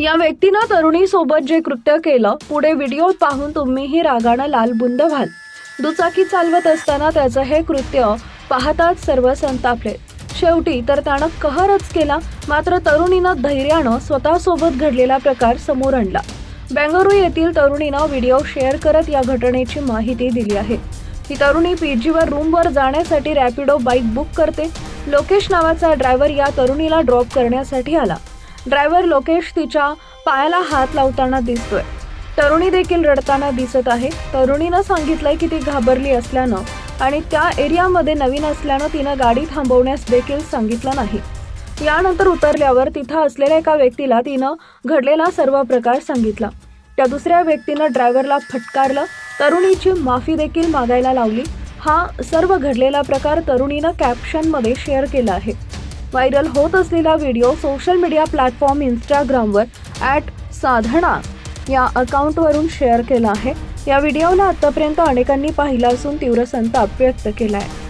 या व्यक्तीनं तरुणीसोबत जे कृत्य केलं पुढे व्हिडिओ पाहून तुम्हीही रागानं लालबुंद व्हाल. दुचाकी चालवत असताना त्याचं हे कृत्य पाहताच सर्व संतापले. शेवटी तर त्यानं कहरच केला मात्र तरुणीनं धैर्यानं स्वतःसोबत घडलेला प्रकार समोर आणला. बेंगळुरू येथील तरुणीनं व्हिडिओ शेअर करत या घटनेची माहिती दिली आहे. ही तरुणी पीजीवर रूमवर जाण्यासाठी रॅपिडो बाईक बुक करते. लोकेश नावाचा ड्रायव्हर या तरुणीला ड्रॉप करण्यासाठी आला. ड्रायव्हर लोकेश तिच्या पायाला हात लावताना दिसतोय. तरुणी देखील रडताना दिसत आहे. तरुणीनं सांगितलंय की ती घाबरली असल्यानं आणि त्या एरियामध्ये नवीन असल्यानं तिनं गाडी थांबवण्यास देखील सांगितलं नाही. यानंतर उतरल्यावर तिथं असलेल्या एका व्यक्तीला तिनं घडलेला सर्व प्रकार सांगितला. त्या दुसऱ्या व्यक्तीनं ड्रायव्हरला फटकारलं. तरुणीची माफी देखील मागायला लावली. हा सर्व घडलेला प्रकार तरुणीनं कॅप्शनमध्ये शेअर केला आहे. व्हायरल होत असलेला व्हिडिओ सोशल मीडिया प्लॅटफॉर्म इंस्टाग्रामवर ॲट साधना या अकाउंटवरून शेअर केला आहे. या व्हिडिओला आतापर्यंत अनेकांनी पाहिला असून तीव्र संताप व्यक्त केला आहे.